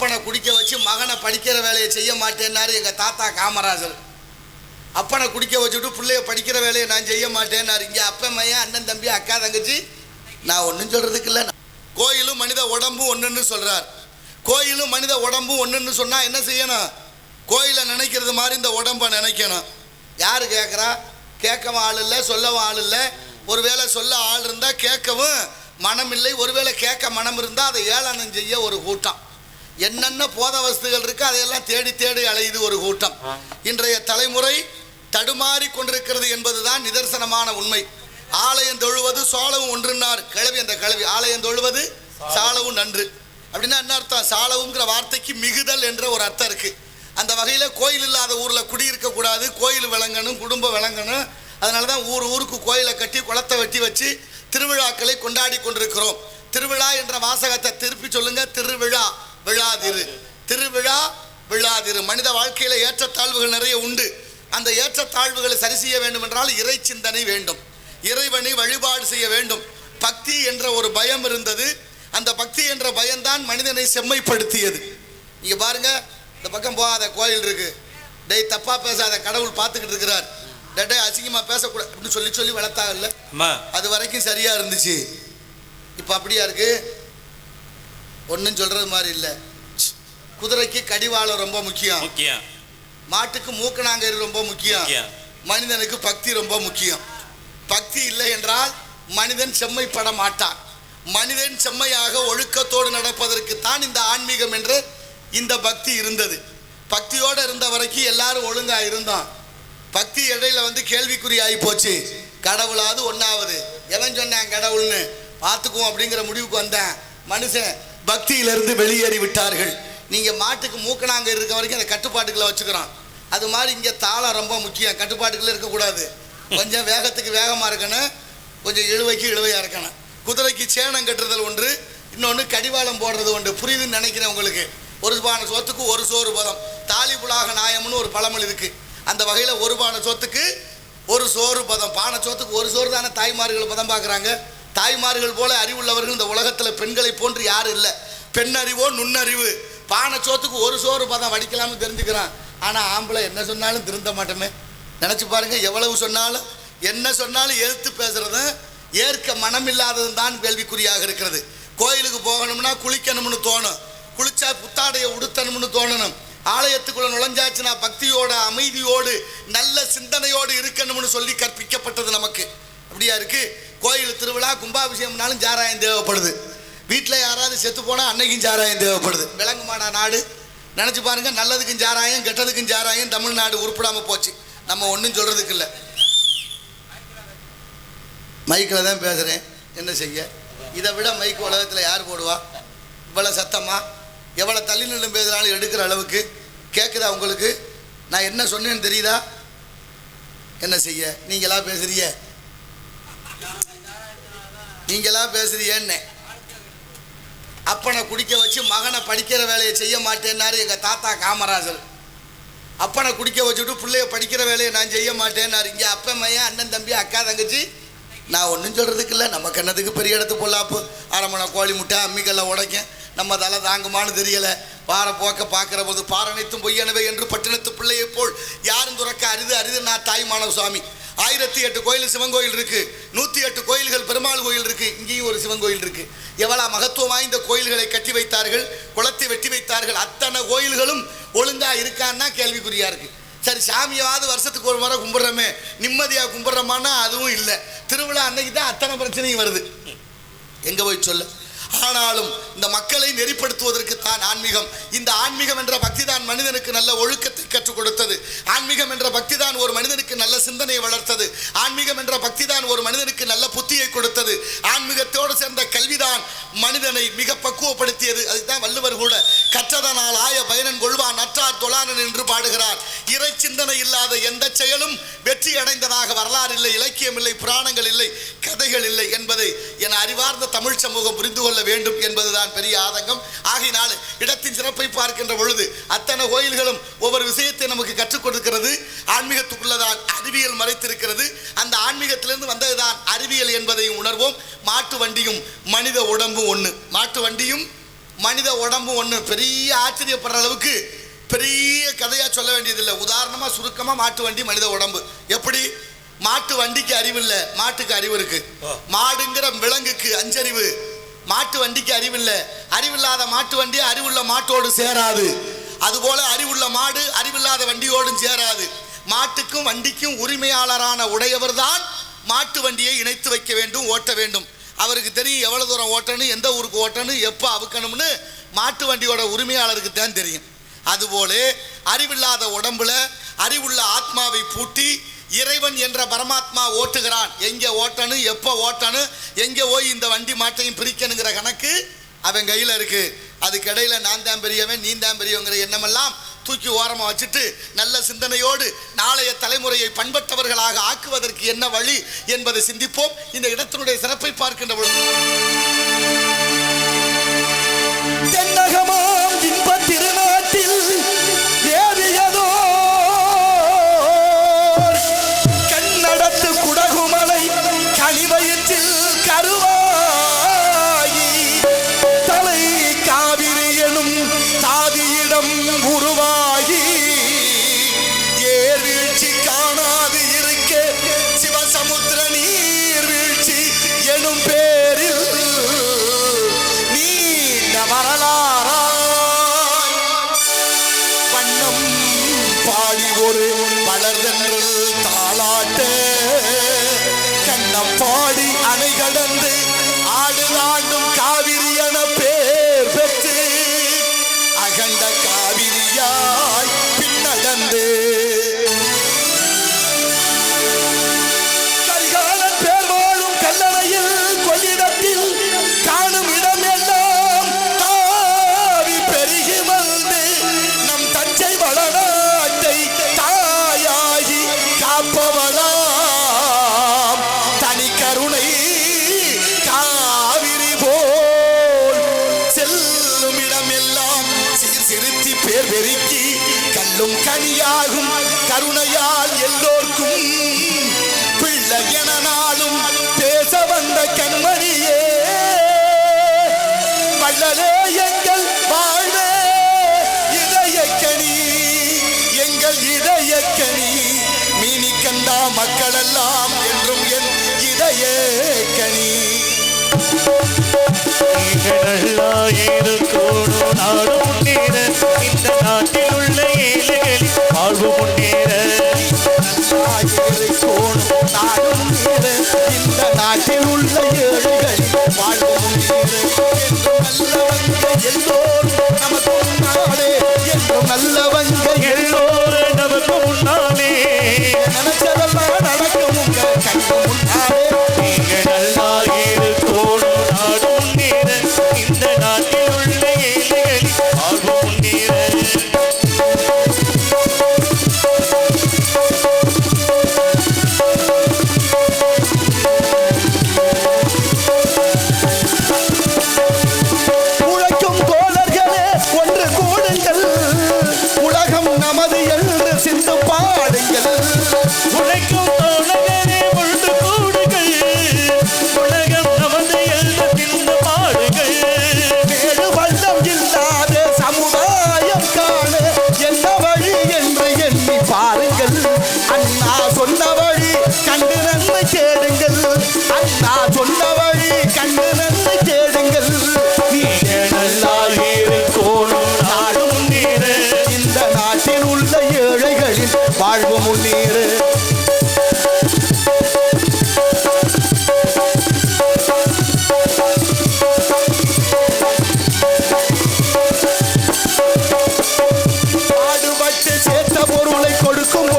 அப்பனை குடிக்க வச்சு மகனை படிக்கிற வேலையை செய்ய மாட்டேன்னாரு எங்கள் தாத்தா காமராஜர். அப்பனை குடிக்க வச்சுட்டு பிள்ளைய படிக்கிற வேலையை நான் செய்ய மாட்டேன்னாரு. இங்கே அப்பன் மையன் அண்ணன் தம்பி அக்கா தங்கச்சி. நான் ஒன்றும் சொல்கிறதுக்கு இல்லை. கோயிலும் மனித உடம்பும் ஒன்றுன்னு சொல்கிறார் கோயிலும் மனித உடம்பும் ஒன்றுன்னு சொன்னால் என்ன செய்யணும்? கோயிலை நினைக்கிறது மாதிரி இந்த உடம்பை நினைக்கணும். யார் கேட்குறா கேட்கவும் ஆள் இல்லை சொல்லவும் ஆள் இல்லை. ஒருவேளை சொல்ல ஆள் இருந்தால் கேட்கவும் மனம் இல்லை ஒருவேளை கேட்க மனம் இருந்தால் அதை ஏளனம் செய்ய ஒரு கூட்டம். என்னென்ன போத வஸ்துகள் இருக்கு அதையெல்லாம் தேடி தேடி அலையுது ஒரு கூட்டம். இன்றைய தலைமுறை தடுமாறி கொண்டிருக்கிறது என்பதுதான் நிதர்சனமான உண்மை. ஆலயம் தொழுவது சோளவும் ஒன்றுன்னார். கிழவி அந்த கிழவி ஆலயம் தொழுவது சாலவும். நன்று. அப்படின்னா என்ன அர்த்தம்? சாலவுங்கிற வார்த்தைக்கு மிகுதல் என்ற ஒரு அர்த்தம் இருக்கு. அந்த வகையில் கோயில் இல்லாத ஊரில் குடியிருக்க கூடாது. கோயில் விளங்கணும் குடும்பம் விளங்கணும். அதனால தான் ஊர் ஊருக்கு கோயிலை கட்டி குளத்தை வெட்டி வச்சு திருவிழாக்களை கொண்டாடி கொண்டிருக்கிறோம். திருவிழா என்ற வாசகத்தை திருப்பி சொல்லுங்க. திருவிழா. விழாதிரு. திருவிழா விழாதிரு. மனித வாழ்க்கையில ஏற்றத்தாழ்வுகள் நிறைய உண்டு. அந்த ஏற்றத்தாழ்வுகளை சரி செய்ய வேண்டும் என்றால் இறை சிந்தனை வேண்டும். இறைவனை வழிபாடு செய்ய வேண்டும். பக்தி என்ற ஒரு பயம் இருந்தது. அந்த பக்தி என்ற பயம்தான் மனிதனை செம்மைப்படுத்தியது. நீங்க பாருங்க இந்த பக்கம் போகாத கோயில் இருக்கு. டேய் தப்பா பேசாத கடவுள் பார்த்துக்கிட்டு இருக்கிறார். டே, டேய் அசிங்கமா பேசக்கூடாது அப்படின்னு சொல்லி சொல்லி வளர்த்தாங்கல்ல. அம்மா. அது வரைக்கும் சரியா இருந்துச்சு. இப்போ அப்படியா இருக்கு? ஒன்றும் சொல்றது மாதிரி இல்லை. குதிரைக்கு கடிவாளம் ரொம்ப முக்கியம். முக்கியம். மாட்டுக்கு மூக்கணாங்கரி ரொம்ப முக்கியம். மனிதனுக்கு பக்தி ரொம்ப முக்கியம். பக்தி இல்லை என்றால் மனிதன் செம்மைப்பட மாட்டான். மனிதன் செம்மையாக ஒழுக்கத்தோடு நடப்பதற்கு தான் இந்த ஆன்மீகம் என்று இந்த பக்தி இருந்தது. பக்தியோடு இருந்த வரைக்கும் எல்லாரும் ஒழுங்கா இருந்தோம். பக்தி இடையில வந்து கேள்விக்குறி ஆகி போச்சு. கடவுளாவது ஒன்றாவது எவன் சொன்னான் கடவுள்னு? பார்த்துக்குவோம் அப்படிங்கிற முடிவுக்கு வந்தேன். மனுஷன் பக்தியிலிருந்து வெளியேறி விட்டார்கள் நீங்கள் மாட்டுக்கு மூக்கணாங்க இருக்க வரைக்கும் அந்த கட்டுப்பாட்டுக்களை வச்சுக்கிறோம். அது மாதிரி இங்கே தாளம் ரொம்ப முக்கியம். கட்டுப்பாட்டுக்குள்ள இருக்கக்கூடாது. கொஞ்சம் வேகத்துக்கு வேகமாக இருக்கணும். கொஞ்சம் இழுவைக்கு இழுவையாக இருக்கணும். குதிரைக்கு சேனம் கட்டுறதல் ஒன்று இன்னொன்று கடிவாளம் போடுறது ஒன்று. புரியுதுன்னு நினைக்கிறேன் உங்களுக்கு. ஒரு பானை சோத்துக்கு ஒரு சோறு பதம். தாலி புலாக நாயம்னு ஒரு பழமொழி இருக்கு. அந்த வகையில் ஒரு பான சோத்துக்கு ஒரு சோறு பதம். பானை சோத்துக்கு ஒரு சோறு தானே தாய்மார்கள் பதம் பார்க்குறாங்க. தாய்மார்கள் போல அறிவுள்ளவர்கள் இந்த உலகத்தில் பெண்களை போன்று யாரும் இல்லை. பெண்ணறிவோ நுண்ணறிவு. பானை சோத்துக்கு ஒரு சோறு பதம் வடிக்கலாம்னு தெரிஞ்சுக்கிறான். ஆனால் ஆம்பளை என்ன சொன்னாலும் திருந்த மாட்டோமே. நினச்சி பாருங்க எவ்வளவு சொன்னாலும் என்ன சொன்னாலும் எதிர்த்து பேசுறதும் ஏற்க மனம் இல்லாததும் தான் கேள்விக்குறியாக இருக்கிறது. கோயிலுக்கு போகணும்னா குளிக்கணும்னு தோணும். குளிச்சா புத்தாடையை உடுத்தணும்னு தோணணும். ஆலயத்துக்குள்ள நுழைஞ்சாச்சுன்னா பக்தியோட அமைதியோடு நல்ல சிந்தனையோடு இருக்கணும்னு சொல்லி கற்பிக்கப்பட்டது நமக்கு. அப்படியா இருக்குது கோயில் திருவிழா கும்பாபிஷேகம்னாலும் சாராயம் தேவைப்படுது. வீட்டில் யாராவது செத்து போனால் அன்னைக்கும் சாராயம் தேவைப்படுது. விளங்குமாடா நாடு? நினச்சி பாருங்கள் நல்லதுக்கும் சாராயம் கெட்டதுக்கும் சாராயம் தமிழ்நாடு உருப்பிடாமல் போச்சு. நம்ம ஒன்றும் சொல்கிறதுக்கு இல்லை. மைக்கில் தான் பேசுகிறேன் என்ன செய்ய? இதை விட மைக் உலகத்தில் யார் போடுவா? இவ்வளோ சத்தமாக எவ்வளோ தள்ளி நின்று பேசுகிறாலும் எடுக்கிற அளவுக்கு கேட்குதா உங்களுக்கு? நான் என்ன சொன்னேன்னு தெரியுதா? என்ன செய்ய? நீங்களா பேசுகிறீங்க நீங்களா பேசுறியன்னு அப்பனை குடிக்க வச்சு மகனை படிக்கிற வேலையை செய்ய மாட்டேன்னாரு எங்கள் தாத்தா காமராஜர். அப்பனை குடிக்க வச்சுட்டு பிள்ளைய படிக்கிற வேலையை நான் செய்ய மாட்டேன்னாரு. இங்கே அப்பன் மையன் அண்ணன் தம்பி அக்கா தங்கச்சி. நான் ஒன்றும் சொல்கிறதுக்கு இல்லை. நம்ம கண்ணத்துக்கு பெரிய இடத்து பொல்லாப்பு. அரைமனை கோழி முட்டை அம்மிக்கல்ல உடைக்கும். நம்ம தலை தாங்குமான்னு தெரியலை. பாற போக்க பார்க்குற போது பாரணைத்தும் பொய்யனவை என்று பட்டினத்து பிள்ளையை போல் யாரும் துறக்க அரிது அரிது நான் தாய்மானவ சுவாமி. ஆயிரத்தி எட்டு கோயில் சிவன் கோயில் இருக்கு. நூற்றி எட்டு கோயில்கள் பெருமாள் கோயில் இருக்கு. இங்கேயும் ஒரு சிவன் கோயில் இருக்கு. எவ்வளோ மகத்துவம் வாய்ந்த கோயில்களை கட்டி வைத்தார்கள் குளத்தை வெட்டி வைத்தார்கள். அத்தனை கோயில்களும் ஒழுங்காக இருக்கான்னா கேள்விக்குறியா இருக்கு. சரி சாமியாவது வருஷத்துக்கு ஒரு முறை கும்பிட்றோமே. நிம்மதியாக கும்பிட்றோமான்னா அதுவும் இல்லை. திருவிழா அன்னைக்கு தான் அத்தனை பிரச்சனையும் வருது. எங்கே போய் சொல்ல? ஆனாலும் இந்த மக்களை நெறிப்படுத்துவதற்கு தான் ஆன்மீகம். இந்த ஆன்மீகம் என்ற பக்தி தான் மனிதனுக்கு நல்ல ஒழுக்கத்தை கற்றுக் கொடுத்தது. ஆன்மீகம் என்ற பக்தி தான் ஒரு மனிதனுக்கு நல்ல சிந்தனையை வளர்த்தது. ஆன்மீகம் என்ற பக்தி தான் ஒரு மனிதனுக்கு நல்ல புத்தியை கொடுத்தது. ஆன்மீகத்தோடு சேர்ந்த கல்விதான் மனிதனை மிக பக்குவப்படுத்தியது. அதுதான் வள்ளுவர் கூட கற்றதனால் ஆய பயனன் கொள்வான் நற்றார் தொழானன் என்று பாடுகிறார். இறை சிந்தனை இல்லாத எந்த செயலும் வெற்றி அடைந்ததாக வரலாறு இல்லை இலக்கியம் இல்லை புராணங்கள் இல்லை கதைகள் இல்லை என்பதை என அறிவார்ந்த தமிழ் சமூகம் புரிந்து கொள்ள வேண்டும் என்பதுதான் பெரிய ஆதங்கம். ஆகையினால் இடத்தின் சிறப்பை பார்க்கின்ற பொழுது அத்தனை கோயில்களும் ஒவ்வொரு விஷயத்தை நமக்கு கற்றுக் கொடுக்கிறது. ஆன்மீகத்துக்குள்ளதான் அறிவியல் மறைத்திருக்கிறது. அந்த ஆன்மீகத்திலிருந்து வந்ததுதான் அறிவியல் என்பதையும் உணர்வோம். மாட்டு வண்டியும் மனித உடம்பும் ஒன்று மாட்டு வண்டியும் மனித உடம்பு ஒன்று பெரிய ஆச்சரியப்படுற அளவுக்கு பெரிய கதையா சொல்ல வேண்டியதில்லை. உதாரணமா சுருக்கமா மாட்டு வண்டி மனித உடம்பு. எப்படி? மாட்டு வண்டிக்கு அறிவு இல்லை மாட்டுக்கு அறிவு இருக்கு. மாடுங்கிற விலங்குக்கு அஞ்சறிவு. மாட்டு வண்டிக்கு அறிவில்லை. அறிவில்லாத மாட்டு வண்டி அறிவுள்ள மாட்டோடு சேராது. அதுபோல அறிவுள்ள மாடு அறிவில்லாத வண்டியோடும் சேராது. மாட்டுக்கும் வண்டிக்கும் உரிமையாளரான உடையவர் தான் மாட்டு வண்டியை இணைத்து வைக்க வேண்டும் ஓட்ட வேண்டும். அவருக்கு தெரியும் எவ்வளவு தூரம் ஓட்டணும் எந்த ஊருக்கு ஓட்டணும் எப்போ அவுக்கணும்னு மாட்டு வண்டியோட உரிமையாளருக்கு தான் தெரியும். அதுபோல அறிவில்லாத உடம்புல அறிவுள்ள ஆத்மாவை பூட்டி இறைவன் என்ற பரமாத்மா ஓட்டுகிறான். எங்கே ஓட்டணும் எப்போ ஓட்டணும் எங்கே போய் இந்த வண்டி மாட்டையும் பிரிக்கணுங்கிற கணக்கு அவன் கையில் இருக்குது அதுக்கிடையில் நான் தான் பெரியவன் நீ தான் பெரியவங்கிற எண்ணமெல்லாம் தூக்கி ஓரமாக வச்சுட்டு நல்ல சிந்தனையோடு நாளைய தலைமுறையை பண்பட்டவர்களாக ஆக்குவதற்கு என்ன வழி என்பதை சிந்திப்போம். இந்த இடத்தினுடைய சிறப்பை பார்க்கின்ற பொழுது தருவாயி. தலை காவிரி எனும் தாதியிடம் உருவாகி ஏர்வீழ்ச்சி காணாது இருக்க. சிவசமுத்திர நீர்வீழ்ச்சி எனும் பேர் கனியாகும் கருணையால் எல்லோர்க்கும் பிள்ளை என நாளும் பேச வந்த கண்மணியே. வள்ளலே எங்கள் வாழ்வே இதயக்கனி எங்கள் இதயக்கனி மீனி கண்டா மக்களெல்லாம் என்றும் என் இதயக்கனி இருக்கணும் நாடும் முன்னேற இந்த நாட்டில் இந்த என்று சிந்து பாடுபட்டு பொருளை கொடுக்கும்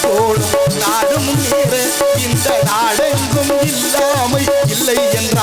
இருக்கோடும் நாடும் இந்த நாடெங்கும் இல்லாமை இல்லை என்ற